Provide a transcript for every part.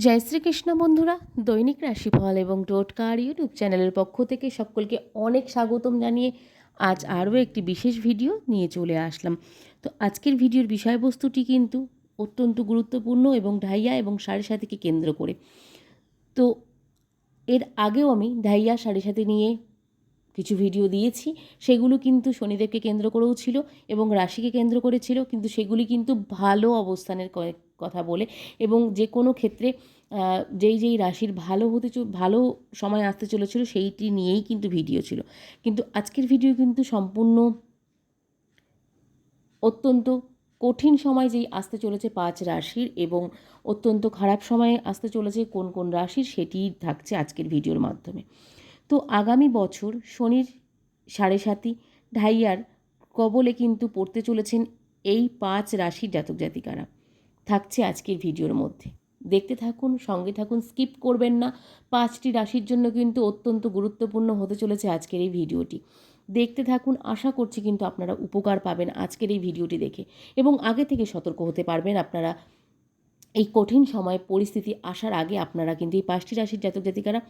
জয় শ্রীকৃষ্ণ বন্ধুরা, দৈনিক রাশিফল এবং টোটকার ইউটিউব চ্যানেলের পক্ষ থেকে সকলকে অনেক স্বাগতম জানিয়ে আজ আরও একটি বিশেষ ভিডিও নিয়ে চলে আসলাম। তো আজকের ভিডিওর বিষয়বস্তুটি কিন্তু অত্যন্ত গুরুত্বপূর্ণ এবং ঢাইয়া এবং সাড়ে সাথীকে কেন্দ্র করে। তো এর আগেও আমি ঢাইয়া, সাড়ে সাথে নিয়ে কিছু ভিডিও দিয়েছি, সেগুলো কিন্তু শনিদেবকে কেন্দ্র করেও ছিল এবং রাশিকে কেন্দ্র করেছিল, কিন্তু সেগুলি কিন্তু ভালো অবস্থানের ক- কথা বলে এবং যে কোনো ক্ষেত্রে যেই যেই রাশির ভালো হতে ভালো সময় আসতে চলেছিল সেইটি নিয়েই কিন্তু ভিডিও ছিল। কিন্তু আজকের ভিডিও কিন্তু সম্পূর্ণ অত্যন্ত কঠিন সময় যেই আসতে চলেছে পাঁচ রাশির এবং অত্যন্ত খারাপ সময়ে আসতে চলেছে কোন কোন রাশির সেটি থাকছে আজকের ভিডিওর মাধ্যমে। তো আগামী বছর শনির সাড়ে সাতি ঢাইয়ার কবলে কিন্তু পড়তে চলেছেন এই পাঁচ রাশির জাতক জাতিকারা। থাকছে আজকের ভিডিওর মধ্যে। দেখতে থাকুন, সঙ্গে থাকুন, স্কিপ করবেন না। পাঁচটি রাশির জন্য কিন্তু অত্যন্ত গুরুত্বপূর্ণ হতে চলেছে আজকের এই ভিডিওটি। দেখতে থাকুন, আশা করছি কিন্তু আপনারা উপকার পাবেন আজকের এই ভিডিওটি দেখে। এবং আগে থেকে সতর্ক হতে পারবেন আপনারা। এই কঠিন সময় পরিস্থিতি আসার আগে আপনারা কিন্তু এই পাঁচটি রাশির জাতক জাতিকারা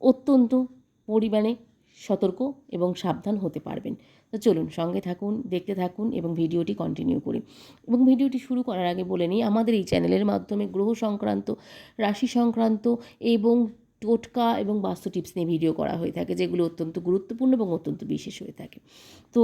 অত্যন্ত পরিমাণে সতর্ক এবং সাবধান হতে পারবেন। তো চলুন সঙ্গে থাকুন, দেখতে থাকুন এবং ভিডিওটি কন্টিনিউ করি। এবং ভিডিওটি শুরু করার আগে বলে নিই, আমাদের এই চ্যানেলের মাধ্যমে গ্রহ সংক্রান্ত, রাশি সংক্রান্ত এবং টোটকা এবং বাস্তু টিপস নিয়ে ভিডিও করা হয়ে থাকে, যেগুলো অত্যন্ত গুরুত্বপূর্ণ এবং অত্যন্ত বিশেষ হয়ে থাকে। তো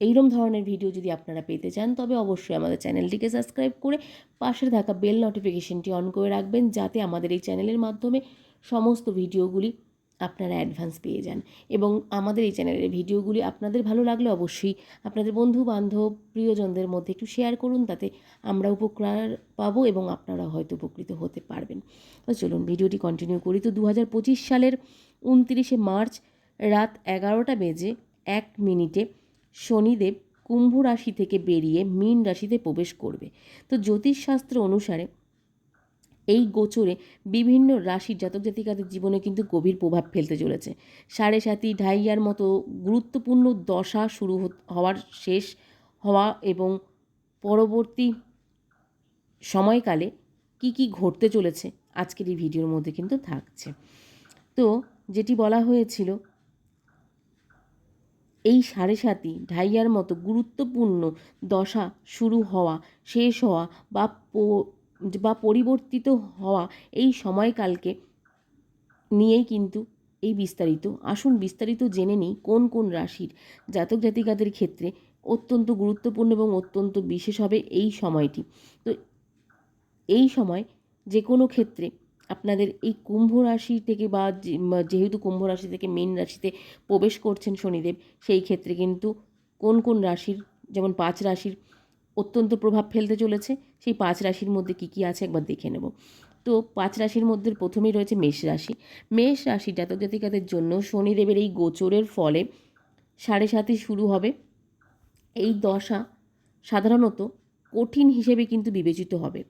এইরকম ধরনের ভিডিও যদি আপনারা পেতে চান, তবে অবশ্যই আমাদের চ্যানেলটিকে সাবস্ক্রাইব করে পাশে থাকা বেল নোটিফিকেশনটি অন করে রাখবেন, যাতে আমাদের এই চ্যানেলের মাধ্যমে সমস্ত ভিডিওগুলি আপনারা অ্যাডভান্স পেয়ে যান। এবং আমাদের এই চ্যানেলের ভিডিওগুলি আপনাদের ভালো লাগলে অবশ্যই আপনাদের বন্ধু বান্ধব প্রিয়জনদের মধ্যে একটু শেয়ার করুন, তাতে আমরা উপকার পাবো এবং আপনারা হয়তো উপকৃত হতে পারবেন। তো চলুন ভিডিওটি কন্টিনিউ করি। তো দু হাজার পঁচিশ সালের উনত্রিশে মার্চ রাত এগারোটা বেজে এক মিনিটে শনিদেব কুম্ভ রাশি থেকে বেরিয়ে মীন রাশিতে প্রবেশ করবে। তো জ্যোতিষশাস্ত্র অনুসারে এই গোচরে বিভিন্ন রাশির জাতক জাতিকাদের জীবনে কিন্তু গভীর প্রভাব ফেলতে চলেছে। সাড়ে সাতি ঢাইয়ার মতো গুরুত্বপূর্ণ দশা শুরু হওয়ার শেষ হওয়া এবং পরবর্তী সময়কালে কি কি ঘটতে চলেছে আজকের এই ভিডিওর মধ্যে কিন্তু থাকছে। তো যেটি বলা হয়েছিল, এই সাড়ে সাতি ঢাইয়ার মতো গুরুত্বপূর্ণ দশা শুরু হওয়া, শেষ হওয়া বা বা পরিবর্তিত হওয়া এই সময়কালকে নিয়েই কিন্তু এই বিস্তারিত। আসুন বিস্তারিত জেনে নিই কোন কোন রাশির জাতক জাতিকাদের ক্ষেত্রে অত্যন্ত গুরুত্বপূর্ণ এবং অত্যন্ত বিশেষ হবে এই সময়টি। তো এই সময় যে কোনো ক্ষেত্রে আপনাদের এই কুম্ভ রাশি থেকে বা যেহেতু কুম্ভ রাশি থেকে মেন রাশিতে প্রবেশ করছেন শনিদেব, সেই ক্ষেত্রে কিন্তু কোন কোন রাশির, যেমন পাঁচ রাশির অত্যন্ত প্রভাব ফেলতে চলেছে। সেই পাঁচ রাশির মধ্যে কী কী আছে একবার দেখে নেব। তো পাঁচ রাশির মধ্যে প্রথমেই রয়েছে মেষ রাশি। মেষ রাশি জাতক জাতিকাদের জন্য শনিদেবের এই গোচরের ফলে সাড়ে সাথে শুরু হবে। এই দশা সাধারণত কঠিন হিসেবে কিন্তু বিবেচিত হবে।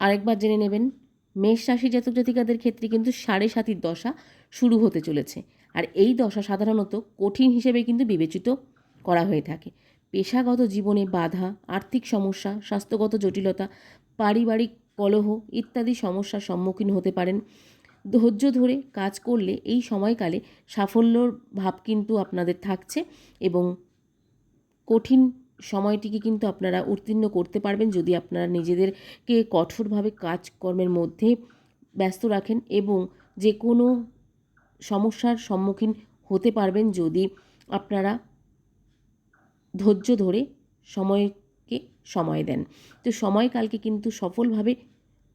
আরেকবার জেনে নেবেন, মেষ রাশি জাতক জাতিকাদের ক্ষেত্রে কিন্তু সাড়ে সাতির দশা শুরু হতে চলেছে। আর এই দশা সাধারণত কঠিন হিসেবে কিন্তু বিবেচিত করা হয়ে থাকে। পেশাগত জীবনে বাধা, আর্থিক সমস্যা, স্বাস্থ্যগত জটিলতা, পারিবারিক কলহ ইত্যাদি সমস্যার সম্মুখীন হতে পারেন। ধৈর্য ধরে কাজ করলে এই সময়কালে সাফল্যর ভাব কিন্তু আপনাদের থাকছে এবং কঠিন সময়টিকে কিন্তু আপনারা উত্তীর্ণ করতে পারবেন যদি আপনারা নিজেদেরকে কঠোরভাবে কাজকর্মের মধ্যে ব্যস্ত রাখেন এবং যে কোনো সমস্যার সম্মুখীন হতে পারবেন যদি আপনারা ধৈর্য ধরে সময়কে সময় দেন। তো সময়কালকে কিন্তু সফলভাবে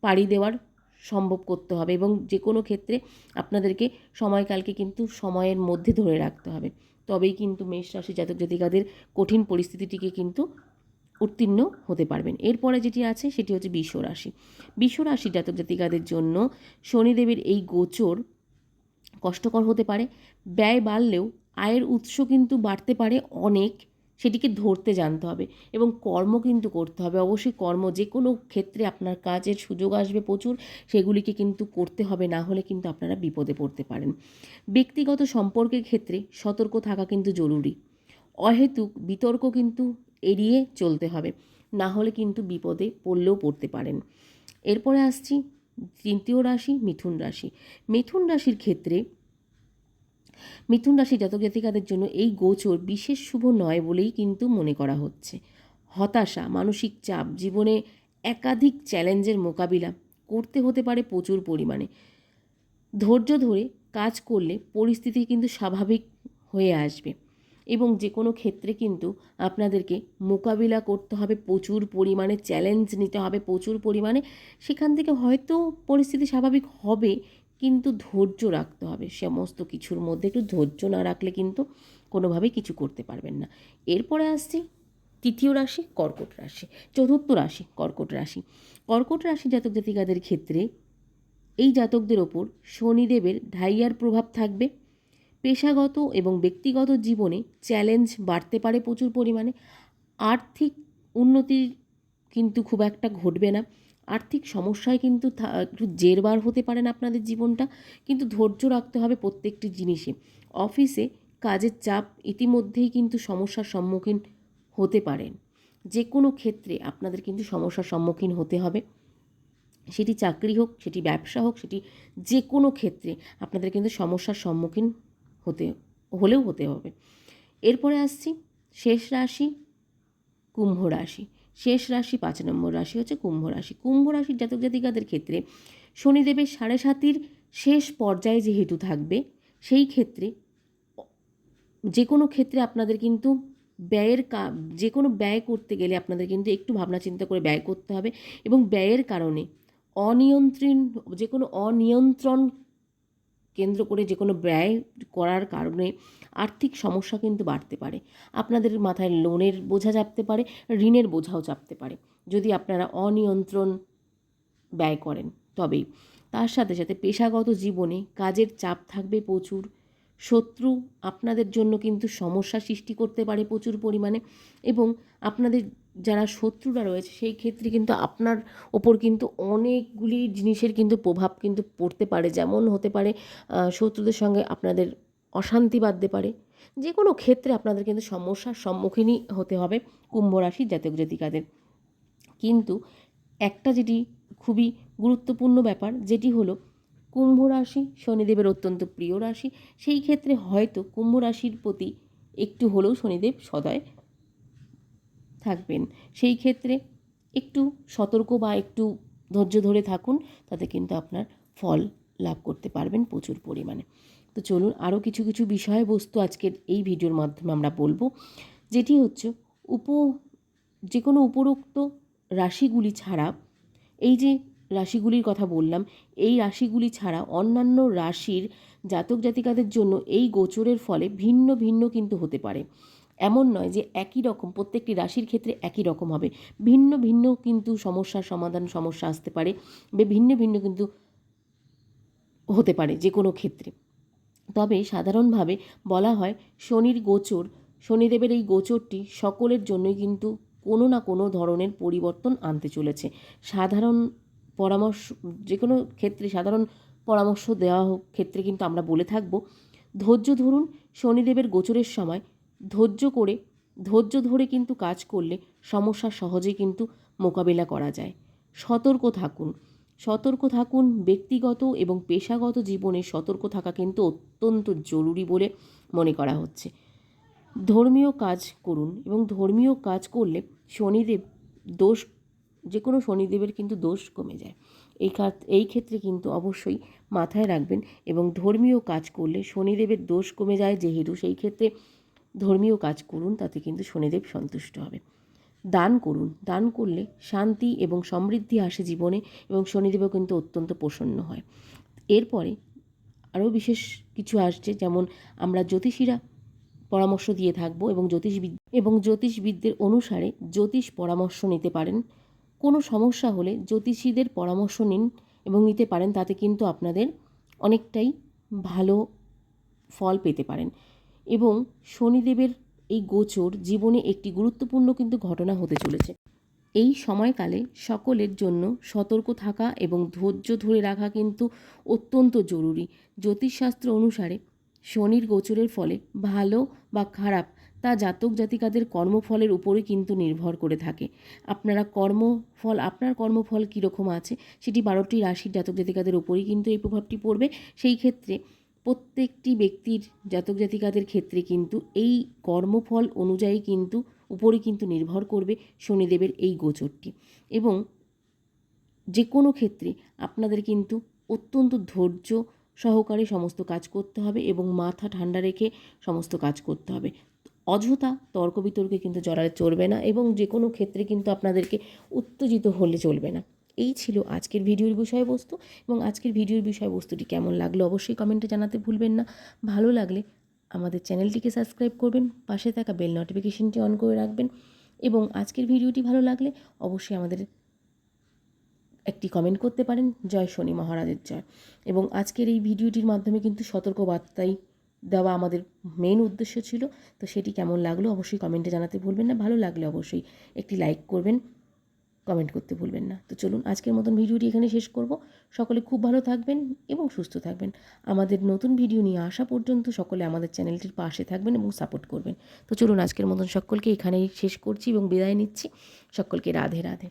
পাড়ি দেওয়ার সম্ভব করতে হবে এবং যে কোনো ক্ষেত্রে আপনাদেরকে সময়কালকে কিন্তু সময়ের মধ্যে ধরে রাখতে হবে। তবেই কিন্তু মেষ রাশি জাতক জাতিকাদের কঠিন পরিস্থিতিটিকে কিন্তু উত্তীর্ণ হতে পারবেন। এরপরে যেটি আছে সেটি হচ্ছে বিশ্ব রাশি। বিশ্ব রাশি জাতক জাতিকাদের জন্য শনিদেবের এই গোচর কষ্টকর হতে পারে। ব্যয় বাড়লেও আয়ের উৎস কিন্তু বাড়তে পারে অনেক। সেটিকে ধরতে জানতে হবে এবং কর্ম কিন্তু করতে হবে। অবশ্যই কর্ম যে কোনো ক্ষেত্রে আপনার কাজের সুযোগ আসবে প্রচুর, সেগুলিকে কিন্তু করতে হবে, না হলে কিন্তু আপনারা বিপদে পড়তে পারেন। ব্যক্তিগত সম্পর্কের ক্ষেত্রে সতর্ক থাকা কিন্তু জরুরি। অহেতুক বিতর্ক কিন্তু এড়িয়ে চলতে হবে, না হলে কিন্তু বিপদে পড়লেও পড়তে পারেন। এরপরে আসছি তৃতীয় রাশি, মিথুন রাশি। মিথুন রাশির ক্ষেত্রে মিথুন রাশি জাতক জাতিকাদের জন্য এই গোচর বিশেষ শুভ নয় বলেই কিন্তু মনে করা হচ্ছে। হতাশা, মানসিক চাপ, জীবনে একাধিক চ্যালেঞ্জের মোকাবিলা করতে হতে পারে প্রচুর পরিমাণে। ধৈর্য ধরে কাজ করলে পরিস্থিতি কিন্তু স্বাভাবিক হয়ে আসবে এবং যে কোনো ক্ষেত্রে কিন্তু আপনাদেরকে মোকাবিলা করতে হবে, প্রচুর পরিমাণে চ্যালেঞ্জ নিতে হবে, প্রচুর পরিমাণে সেখান থেকে হয়তো পরিস্থিতি স্বাভাবিক হবে কিন্তু ধৈর্য রাখতে হবে। সমস্ত কিছুর মধ্যে একটু ধৈর্য না রাখলে কিন্তু কোনোভাবেই কিছু করতে পারবেন না। এরপরে আসছি তৃতীয় রাশি, কর্কট রাশি, চতুর্থ রাশি, কর্কট রাশি। কর্কট রাশি জাতক জাতিকাদের ক্ষেত্রে এই জাতকদের ওপর শনিদেবের ঢাইয়ার প্রভাব থাকবে। পেশাগত এবং ব্যক্তিগত জীবনে চ্যালেঞ্জ বাড়তে পারে প্রচুর পরিমাণে। আর্থিক উন্নতির কিন্তু খুব একটা ঘটবে না। আর্থিক সমস্যায় কিন্তু একটু জেরবার হতে পারেন আপনাদের জীবনটা, কিন্তু ধৈর্য রাখতে হবে প্রত্যেকটি জিনিসে। অফিসে কাজের চাপ ইতিমধ্যেই কিন্তু সমস্যার সম্মুখীন হতে পারেন। যে কোনো ক্ষেত্রে আপনাদের কিন্তু সমস্যার সম্মুখীন হতে হবে। সেটি চাকরি হোক, সেটি ব্যবসা হোক, সেটি যে কোনো ক্ষেত্রে আপনাদের কিন্তু সমস্যার সম্মুখীন হতে, হলেও হতে হবে। এরপরে আসছি, শেষ রাশি, কুম্ভ রাশি। শেষ রাশি পাঁচ নম্বর রাশি হচ্ছে কুম্ভ রাশি। কুম্ভ রাশির জাতক জাতিকাদের ক্ষেত্রে শনিদেবের সাড়ে সাতির শেষ পর্যায়ে যেহেতু থাকবে, সেই ক্ষেত্রে যে কোনো ক্ষেত্রে আপনাদের কিন্তু ব্যয়ের কা, যে কোনো ব্যয় করতে গেলে আপনাদের কিন্তু একটু ভাবনা চিন্তা করে ব্যয় করতে হবে এবং ব্যয়ের কারণে অনিয়ন্ত্রণ, যে কোনো অনিয়ন্ত্রণ কেন্দ্র করে যে কোনো ব্যয় করার কারণে আর্থিক সমস্যা কিন্তু বাড়তে পারে। আপনাদের মাথায় লোনের বোঝা চাপতে পারে, ঋণের বোঝাও চাপতে পারে। যদি আপনারা অনিয়ন্ত্রণ ব্যয় করেন তবেই। তার সাথে সাথে পেশাগত জীবনে কাজের চাপ থাকবে প্রচুর। শত্রু আপনাদের জন্য কিন্তু সমস্যা সৃষ্টি করতে পারে প্রচুর পরিমাণে এবং আপনাদের যারা শত্রুরা রয়েছে, সেই ক্ষেত্রে কিন্তু আপনার ওপর কিন্তু অনেকগুলি জিনিসের কিন্তু প্রভাব কিন্তু পড়তে পারে। যেমন হতে পারে শত্রুদের সঙ্গে আপনাদের অশান্তি বাঁধতে পারে। যে কোনো ক্ষেত্রে আপনাদের কিন্তু সমস্যার সম্মুখীনই হতে হবে কুম্ভ রাশির জাতক জাতিকাদের। কিন্তু একটা যেটি খুবই গুরুত্বপূর্ণ ব্যাপার, যেটি হলো কুম্ভ রাশি শনিদেবের অত্যন্ত প্রিয় রাশি। সেই ক্ষেত্রে হয়তো কুম্ভ রাশির প্রতি একটু হলেও শনিদেব সদয় থাকবেন। সেই ক্ষেত্রে একটু সতর্ক বা একটু ধৈর্য ধরে থাকুন, তাতে কিন্তু আপনার ফল লাভ করতে পারবেন প্রচুর পরিমাণে। তো চলুন আরও কিছু কিছু বিষয়বস্তু আজকের এই ভিডিওর মাধ্যমে আমরা বলব, যেটি হচ্ছে উপ, যে কোনো উপরোক্ত রাশিগুলি ছাড়া, এই যে রাশিগুলির কথা বললাম, এই রাশিগুলি ছাড়া অন্যান্য রাশির জাতক জাতিকাদের জন্য এই গোচরের ফলে ভিন্ন ভিন্ন কিন্তু হতে পারে। এমন নয় যে একই রকম, প্রত্যেকটি রাশির ক্ষেত্রে একই রকম হবে। ভিন্ন ভিন্ন কিন্তু সমস্যার সমাধান, সমস্যা আসতে পারে ভিন্ন ভিন্ন কিন্তু হতে পারে যে কোনো ক্ষেত্রে। তবে সাধারণভাবে বলা হয় শনির গোচর, শনিদেবের এই গোচরটি সকলের জন্যই কিন্তু কোনো না কোনো ধরনের পরিবর্তন আনতে চলেছে। সাধারণ পরামর্শ যে কোনো ক্ষেত্রে সাধারণ পরামর্শ দেওয়া হোক, ক্ষেত্রে কিন্তু আমরা বলে থাকব, ধৈর্য ধরুন শনিদেবের গোচরের সময় ধৈর্য করে, ধৈর্য ধরে কিন্তু কাজ করলে সমস্যা সহজেই কিন্তু মোকাবিলা করা যায়। সতর্ক থাকুন। সতর্ক থাকুন ব্যক্তিগত এবং পেশাগত জীবনে সতর্ক থাকা কিন্তু অত্যন্ত জরুরি বলে মনে করা হচ্ছে। ধর্মীয় কাজ করুন এবং ধর্মীয় কাজ করলে শনিদেব দোষ যে কোনো শনিদেবের কিন্তু দোষ কমে যায়। এই কাজ, এই ক্ষেত্রে কিন্তু অবশ্যই মাথায় রাখবেন এবং ধর্মীয় কাজ করলে শনিদেবের দোষ কমে যায় যেহেতু সেই ক্ষেত্রে ধর্মীয় কাজ করুন, তাতে কিন্তু শনিদেব সন্তুষ্ট হবে। দান করুন, দান করলে শান্তি এবং সমৃদ্ধি আসে জীবনে এবং শনিদেবও কিন্তু অত্যন্ত প্রসন্ন হয়। এরপরে আরও বিশেষ কিছু আসছে, যেমন আমরা জ্যোতিষীরা পরামর্শ দিয়ে থাকব এবং জ্যোতিষবিদ এবং জ্যোতিষবিদদের অনুসারে জ্যোতিষ পরামর্শ নিতে পারেন। কোনো সমস্যা হলে জ্যোতিষীদের পরামর্শ নিন এবং নিতে পারেন, তাতে কিন্তু আপনাদের অনেকটাই ভালো ফল পেতে পারেন। এবং শনিদেবের এই গোচর জীবনে একটি গুরুত্বপূর্ণ কিন্তু ঘটনা হতে চলেছে। এই সময়কালে সকলের জন্য সতর্ক থাকা এবং ধৈর্য ধরে রাখা কিন্তু অত্যন্ত জরুরি। জ্যোতিষশাস্ত্র অনুসারে শনির গোচরের ফলে ভালো বা খারাপ তা জাতক জাতিকাদের কর্মফলের উপরে কিন্তু নির্ভর করে থাকে। আপনারা কর্মফল, আপনার কর্মফল কীরকম আছে সেটি বারোটি রাশির জাতক জাতিকাদের উপরেই কিন্তু এই প্রভাবটি পড়বে। সেই ক্ষেত্রে প্রত্যেকটি ব্যক্তির জাতক জাতিকাদের ক্ষেত্রে কিন্তু এই কর্মফল অনুযায়ী কিন্তু উপরে কিন্তু নির্ভর করবে শনিদেবের এই গোচরটি। এবং যে কোনো ক্ষেত্রে আপনাদের কিন্তু অত্যন্ত ধৈর্য সহকারে সমস্ত কাজ করতে হবে এবং মাথা ঠান্ডা রেখে সমস্ত কাজ করতে হবে। অযথা তর্ক বিতর্কে কিন্তু জড়ালে চলবে না এবং যে কোনো ক্ষেত্রে কিন্তু আপনাদেরকে উত্তেজিত হলে চলবে না। এই ছিল আজকের ভিডিওর বিষয়বস্তু এবং আজকের ভিডিওর বিষয়বস্তুটি কেমন লাগল অবশ্যই কমেন্টে জানাতে ভুলবেন না। ভালো লাগলে আমাদের চ্যানেলটিকে সাবস্ক্রাইব করবেন, পাশে থাকা বেল নোটিফিকেশনটি অন করে রাখবেন এবং আজকের ভিডিওটি ভালো লাগলে অবশ্যই আমাদের একটি কমেন্ট করতে পারেন, জয় শনি মহারাজের জয়। এবং আজকের এই ভিডিওটির মাধ্যমে কিন্তু সতর্ক বার্তাই দেওয়া আমাদের মেন উদ্দেশ্য ছিল। তো সেটি কেমন লাগল অবশ্যই কমেন্টে জানাতে ভুলবেন না। ভালো লাগলে অবশ্যই একটি লাইক করবেন। কমেন্ট করতে ভুলবেন না। তো চলুন আজকের মতন ভিডিওটি এখানে শেষ করব। সকলে খুব ভালো থাকবেন এবং সুস্থ থাকবেন। আমাদের নতুন ভিডিও নিয়ে আসা পর্যন্ত সকলে আমাদের চ্যানেলটির পাশে থাকবেন এবং সাপোর্ট করবেন। তো চলুন আজকের মতন সকলকে এখানেই শেষ করছি এবং বিদায় নিচ্ছি। সকলকে রাধে রাধে।